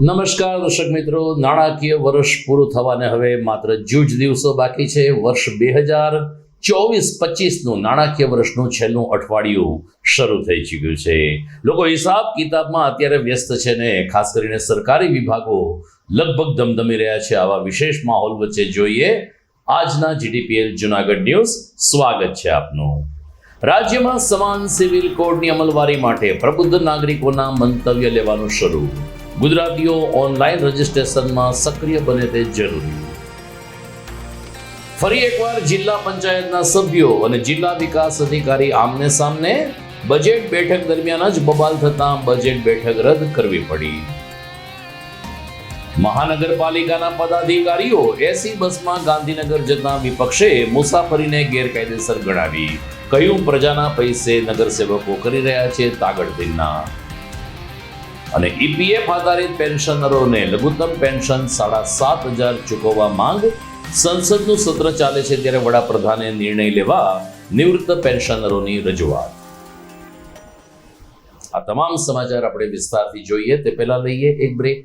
નમસ્કાર દર્શક મિત્રો, નાણાકીય વર્ષ પૂરું થવાને હવે માત્ર જૂજ દિવસો બાકી છે. વર્ષ બે હજાર ચોવીસ પચીસનું નાણાકીય વર્ષનું છેલ્લું અઠવાડિયું શરૂ થઈ ચૂક્યું છે. લોકો હિસાબ કિતાબમાં અત્યારે વ્યસ્ત છે ને, ખાસ કરીને સરકારી વિભાગો લગભગ ધમધમી રહ્યા છે. આવા વિશેષ માહોલ વચ્ચે જોઈએ. આજના જીડીપીએલ જુનાગઢ ન્યૂઝ, સ્વાગત છે આપનું. રાજ્યમાં સમાન સિવિલ કોડની અમલવારી માટે પ્રબુદ્ધ નાગરિકોના મંતવ્ય લેવાનું શરૂ. ગુજરાતીઓ ઓનલાઈન રજીસ્ટ્રેશનમાં સક્રિય બને તે જરૂરી. ફરી એકવાર જિલ્લા પંચાયતના સભ્યો અને જિલ્લા વિકાસ અધિકારી આમને સામને બજેટ બેઠક દરમિયાન જ બબાલ થતા બજેટ બેઠક રદ કરવી પડી. મહાનગરપાલિકાના પદાધિકારીઓ એસી બસમાં ગાંધીનગર જતા વિપક્ષે મુસાફરીને ગેરકાયદેસર ગણાવી. કહ્યું, પ્રજાના પૈસે નગરસેવકો કરી રહ્યા છે તાગડધીરના અને ઈપીએફ આધારિત પેન્શનરોને લઘુત્તમ પેન્શન સાડા સાત હજાર ચૂકવવા માંગ. સંસદનું સત્ર ચાલે છે ત્યારે વડાપ્રધાને નિર્ણય લેવા નિવૃત્ત પેન્શનરોની રજૂઆત. આ તમામ સમાચાર આપણે વિસ્તારથી જોઈએ તે પહેલા લઈએ એક બ્રેક.